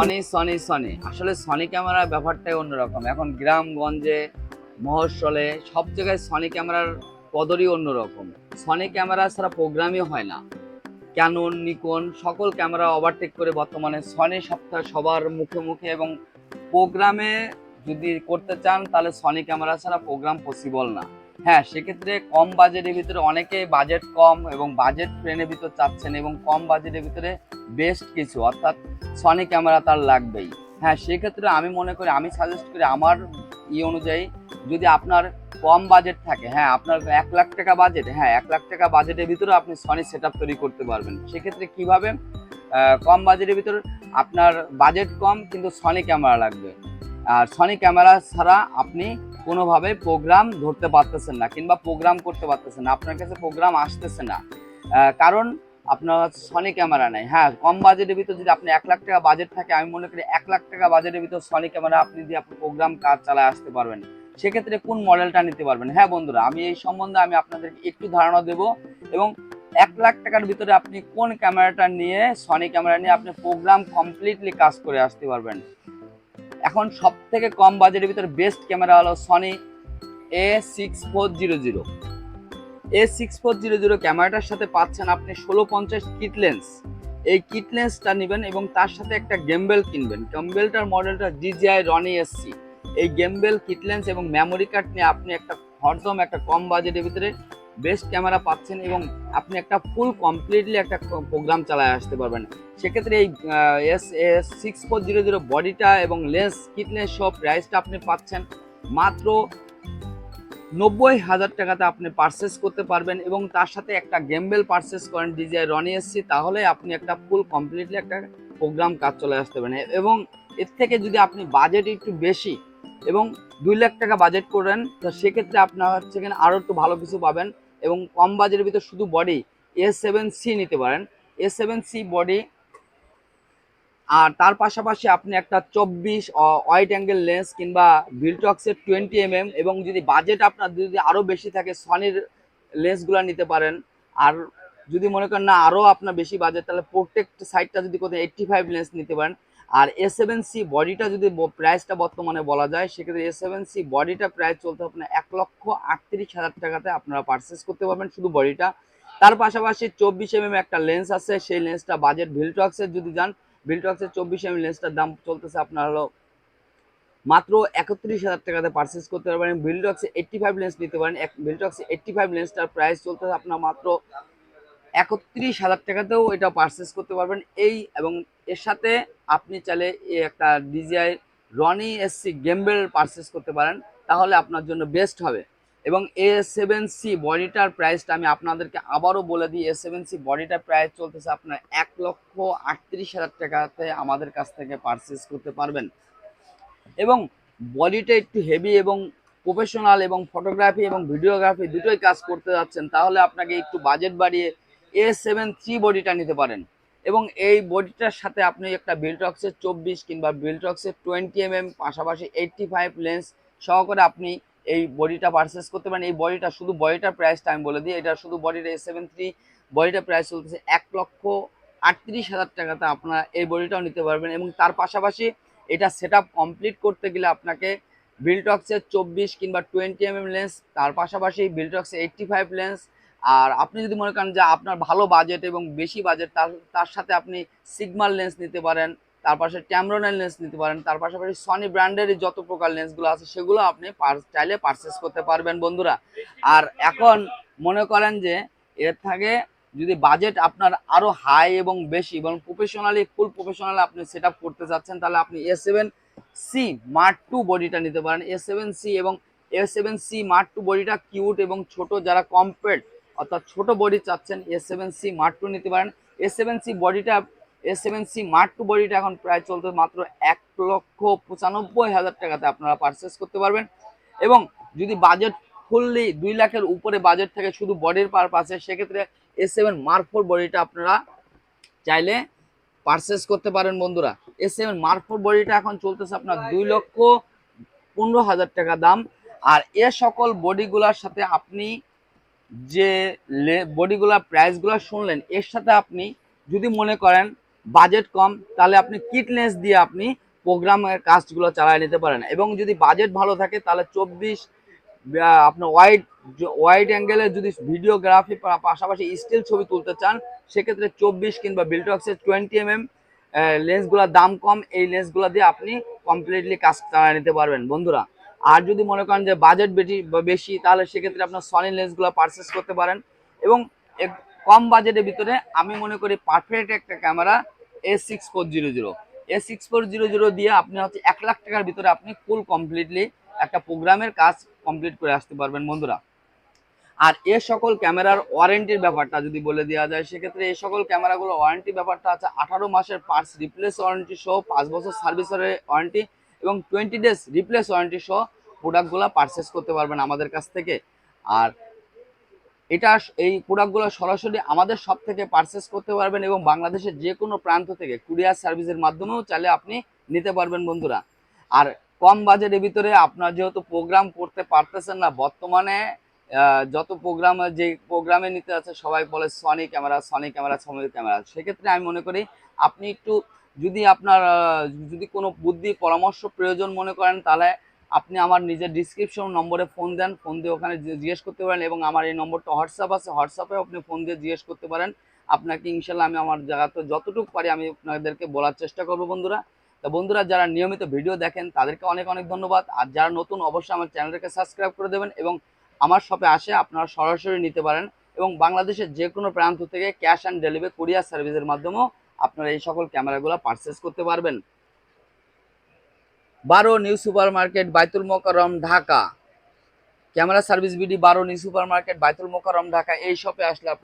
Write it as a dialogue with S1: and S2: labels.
S1: Sony Sony Sony আসলে Sony ক্যামেরার ব্যাপারটাই অন্যরকম। এখন গ্রামগঞ্জে মহস্বলে সব জায়গায় সনি ক্যামেরার কদরই অন্যরকম। সনি ক্যামেরা ছাড়া প্রোগ্রামই হয় না। ক্যানন নিকন সকল ক্যামেরা ওভারটেক করে বর্তমানে সনি সপ্তাহ সবার মুখে মুখে এবং প্রোগ্রামে যদি করতে চান, তাহলে সনি ক্যামেরা ছাড়া প্রোগ্রাম পসিবল না। হ্যাঁ সেক্ষেত্রে কম বাজেটের ভিতরে অনেকেই বাজেট কম এবং বাজেট ফ্রেন্ডের ভিতর চাচ্ছেন এবং কম বাজেটের ভিতরে বেস্ট কিছু, অর্থাৎ সনি ক্যামেরা তার লাগবেই। হ্যাঁ সেক্ষেত্রে আমি মনে করি, আমি সাজেস্ট করি আমার ই অনুযায়ী যদি আপনার কম বাজেট থাকে হ্যাঁ আপনার এক লাখ টাকা বাজেট হ্যাঁ এক লাখ টাকা বাজেটের ভিতরে আপনি সনি সেট তৈরি করতে পারবেন। সেক্ষেত্রে কীভাবে? কম বাজেটের ভিতরে আপনার বাজেট কম, কিন্তু সনি ক্যামেরা লাগবে। আর সনি ক্যামেরা ছাড়া আপনি কোনোভাবে প্রোগ্রাম ধরতে পারতেছেন না কিংবা প্রোগ্রাম করতে পারতেছেন না। আপনার কাছে প্রোগ্রাম আসতেছে না। কারণ আপনার সনি ক্যামেরা নেই। হ্যাঁ কম বাজেটের ভিতর যদি আপনি এক লাখ টাকা বাজেট থাকে, আমি মনে করি এক লাখ টাকা বাজেটের ভিতর সনি ক্যামেরা আপনি দিয়ে আপনি প্রোগ্রাম কাজ চালায় আসতে পারবেন। সেক্ষেত্রে কোন মডেলটা নিতে পারবেন? হ্যাঁ বন্ধুরা, আমি এই সম্বন্ধে আমি আপনাদেরকে একটু ধারণা দেব এবং এক লাখ টাকার ভিতরে আপনি কোন ক্যামেরাটা নিয়ে সনি ক্যামেরা নিয়ে আপনি প্রোগ্রাম কমপ্লিটলি কাজ করে আসতে পারবেন। এখন সব থেকে কম বাজেটের ভিতরে বেস্ট ক্যামেরা হলো Sony A six four zero zero A six four zero zero ক্যামেরাটার সাথে পাচ্ছেন আপনি ষোলো পঞ্চাশ কিট লেন্স এই কিট লেন্সটা নেবেন এবং তার সাথে একটা গেমবেল কিনবেন। গেমবেলটার মডেলটা ডিজিআই রনি এসসি এই গেমবেল কিট লেন্স এবং মেমোরি কার্ড নিয়ে আপনি একটা হরদম একটা কম বাজেটের ভিতরে বেস্ট ক্যামেরা পাচ্ছেন এবং আপনি একটা ফুল কমপ্লিটলি একটা প্রোগ্রাম চালায় আসতে পারবেন। সেক্ষেত্রে এই S S six four zero zero বডিটা এবং লেন্স কিট লেন্স সব প্রাইসটা আপনি পাচ্ছেন। মাত্র নব্বই হাজার টাকাতে আপনি পারচেস করতে পারবেন এবং তার সাথে একটা গেমবেল পারচেস করেন ডিজিআই রনি এসসি তাহলে আপনি একটা ফুল কমপ্লিটলি একটা প্রোগ্রাম কাজ চলে আসতে পারেন এবং এর থেকে যদি আপনি বাজেট একটু বেশি এবং দুই লাখ টাকা বাজেট করেন, তো সেক্ষেত্রে আপনার হচ্ছে এখানে আরও একটু ভালো কিছু পাবেন। এবং কম বাজেটের ভিতর শুধু বডি এ সেভেন সি নিতে পারেন। এ সেভেন সি বডি আর তার পাশাপাশি আপনি একটা চব্বিশ ওয়াইড অ্যাঙ্গেল লেন্স কিংবা ভিলটক্সের টোয়েন্টি এম এম এবং যদি বাজেট আপনার যদি আরও বেশি থাকে সনির লেন্সগুলো নিতে পারেন। আর যদি মনে করেন না আরও আপনার বেশি বাজেট তাহলে প্রোটেক্ট সাইডটা যদি কোথাও এইট্টি ফাইভ লেন্স নিতে পারেন। আর এ সেভেন সি বডিটা যদি প্রাইসটা বর্তমানে বলা যায়, সেক্ষেত্রে এ সেভেন সি বডিটা প্রাইস চলতে আপনার এক লক্ষ আটত্রিশ হাজার টাকাতে আপনারা পারচেস করতে পারবেন শুধু বডিটা তার পাশাপাশি চব্বিশ এম একটা লেন্স আছে, সেই লেন্সটা বাজেট ভিলটক্সের যদি যান ভিলটক্সের চব্বিশ এম লেন্সটার দাম চলতেছে আপনার হলো মাত্র একত্রিশ হাজার টাকাতে পারচেস করতে পারবেন। ভিলটক্সে এইট্টি ফাইভ লেন্স নিতে পারেন। ভিলটক্সে এইট্টি ফাইভ লেন্সটার প্রাইস চলতেছে আপনার মাত্র একত্রিশ হাজার টাকাতেও এটা পারচেস করতে পারবেন। এই এবং এর সাথে আপনি চাইলে একটা DJI Ronin SC gimbal purchase করতে পারেন, তাহলে আপনার জন্য বেস্ট হবে। এবং এ সেভেন সি বডিটার প্রাইসটা আমি আপনাদেরকে আবারও বলে দিই এ সেভেন সি বডিটার প্রাইস চলতেছে আপনার এক লক্ষ আটত্রিশ হাজার টাকাতে আমাদের কাছ থেকে পারচেস করতে পারবেন। এবং বডিটা একটু হেভি এবং প্রফেশনাল এবং ফটোগ্রাফি এবং ভিডিওগ্রাফি দুটোই কাজ করতে যাচ্ছেন, তাহলে আপনাকে একটু বাজেট বাড়িয়ে এ সেভেন থ্রি বডিটা নিতে পারেন। এবং এই বডিটার সাথে আপনি একটা বিলটক্সের চব্বিশ কিংবা বিলটক্সের টোয়েন্টি এম এম পাশাপাশি এইট্টি ফাইভ লেন্স সহকারে আপনি এই বডিটা পারচেস করতে পারেন। এই বডিটা শুধু বডিটার প্রাইসটা আমি বলে দিই। এটা শুধু বডিটা সেভেন থ্রি বডিটার প্রাইস চলতেছে এক লক্ষ আটত্রিশ হাজার টাকাতে আপনারা এই বডিটাও নিতে পারবেন এবং তার পাশাপাশি এটা সেট কমপ্লিট করতে গেলে আপনাকে বিলটক্সের চব্বিশ কিংবা টোয়েন্টি এম লেন্স তার পাশাপাশি বিলটক্সের এইট্টি ফাইভ লেন্স আর আপনি যদি মনে করেন যে আপনার ভালো বাজেট এবং বেশি বাজেট তার তার সাথে আপনি সিগমার লেন্স নিতে পারেন, তার পাশে ট্যামরনের লেন্স নিতে পারেন, তার পাশাপাশি সনি ব্র্যান্ডের যত প্রকার লেন্সগুলো আছে, সেগুলো আপনি চাইলে পারচেস করতে পারবেন বন্ধুরা। আর এখন মনে করেন যে এর থেকে যদি বাজেট আপনার আরও হাই এবং বেশি, এবং প্রফেশনালি ফুল প্রফেশনাল আপনি সেট করতে চাচ্ছেন, তাহলে আপনি A seven C Mark two বডিটা নিতে পারেন। এ সেভেন সি এবং A seven C Mark two বডিটা কিউট এবং ছোট, যারা কম্পেট অর্থাৎ ছোট বডি চাচ্ছেন A seven C Mark two নিতে পারেন। এ সেভেন সি বডিটা A seven C Mark two বডিটা এখন প্রায় চলতে মাত্র এক লক্ষ পঁচানব্বই হাজার টাকাতে আপনারা পারচেস করতে পারবেন। এবং যদি বাজেট ফুললি দুই লাখের উপরে বাজেট থাকে শুধু বডির পারপাসে সেক্ষেত্রে এ সেভেন মার্ক ফোর বডিটা আপনারা চাইলে পারচেস করতে পারেন বন্ধুরা। এ সেভেন মার্ক ফোর বডিটা এখন চলতেছে আপনার দুই লক্ষ পনেরো হাজার টাকা দাম। আর এ সকল বডিগুলোর সাথে আপনি যে বডিগুলার প্রাইসগুলো শুনলেন, এর সাথে আপনি যদি মনে করেন বাজেট কম, তাহলে আপনি কিট লেন্স দিয়ে আপনি প্রোগ্রামের কাজগুলো চালায় নিতে পারেন। এবং যদি বাজেট ভালো থাকে, তাহলে চব্বিশ আপনার ওয়াইড ওয়াইড অ্যাঙ্গেলে যদি ভিডিওগ্রাফি পাশাপাশি স্টিল ছবি তুলতে চান, সেক্ষেত্রে চব্বিশ কিংবা বিলটক্সের টোয়েন্টি এম এম লেন্সগুলোর দাম কম, এই লেন্সগুলো দিয়ে আপনি কমপ্লিটলি কাজ চালিয়ে নিতে পারবেন। বন্ধুরা আর যদি মনে করেন যে বাজেট বেশি বেশি, তাহলে সেক্ষেত্রে আপনার সনি লেন্সগুলো পারচেস করতে পারেন। এবং কম বাজেটের ভিতরে আমি মনে করি পারফেক্ট একটা camera A six four zero zero A six four zero zero দিয়ে আপনি হচ্ছে এক লাখ টাকার ভিতরে আপনি ফুল কমপ্লিটলি একটা প্রোগ্রামের কাজ কমপ্লিট করে আসতে পারবেন বন্ধুরা। আর এ সকল ক্যামেরার ওয়ারেন্টির ব্যাপারটা যদি বলে দেওয়া যায়, সেক্ষেত্রে এই সকল ক্যামেরাগুলো ওয়ারেন্টি ব্যাপারটা আছে আঠারো মাসের পার্টস রিপ্লেস ওয়ারেন্টি সহ পাঁচ বছর সার্ভিসের ওয়ারেন্টি এবং টোয়েন্টি ডেজ রিপ্লেস ওয়ারেন্টি সহ প্রোডাক্টগুলো পারচেস করতে পারবেন আমাদের কাছ থেকে। আর এটা এই প্রোডাক্টগুলো সরাসরি আমাদের সব থেকে পারচেস করতে পারবেন এবং বাংলাদেশের যে কোনো প্রান্ত থেকে কুরিয়ার সার্ভিসের মাধ্যমেও চাইলে আপনি নিতে পারবেন বন্ধুরা। আর কম বাজেটের ভিতরে আপনার যেহেতু প্রোগ্রাম করতে পারতেছেন না, বর্তমানে যত প্রোগ্রাম যে প্রোগ্রামে নিতে আছে, সবাই বলে Sony camera Sony camera Sony camera সেক্ষেত্রে আমি মনে করি আপনি একটু যদি আপনার যদি কোনো বুদ্ধি, পরামর্শ প্রয়োজন মনে করেন, তাহলে আপনি আমার নিজের ডিসক্রিপশন নম্বরে ফোন দেন ফোন দিয়ে ওখানে জিজ্ঞেস করতে পারেন এবং আমার এই নম্বরটা হোয়াটসঅ্যাপ আছে, হোয়াটসঅ্যাপে আপনি ফোন দিয়ে জিজ্ঞেস করতে পারেন। আপনাকে ইনশাল্লাহ আমি আমার জায়গাতে যতটুকু পারি আমি আপনাদেরকে বলার চেষ্টা করব বন্ধুরা। তো বন্ধুরা, যারা নিয়মিত ভিডিও দেখেন, তাদেরকে অনেক অনেক ধন্যবাদ। আর যারা নতুন, অবশ্যই আমার চ্যানেলটাকে সাবস্ক্রাইব করে দেবেন এবং আমার শপে আসে, আপনারা সরাসরি নিতে পারেন। এবং বাংলাদেশের যে কোনো প্রান্ত থেকে ক্যাশ অ্যান্ড ডেলিভারি কুরিয়ার সার্ভিসের মাধ্যমেও আপনারা এই সকল ক্যামেরাগুলো পারচেস করতে পারবেন। বারো new super market Baitul Mokarram Dhaka. Camera service BD বারো new super market Baitul Mokarram Dhaka. এই শপে আসলে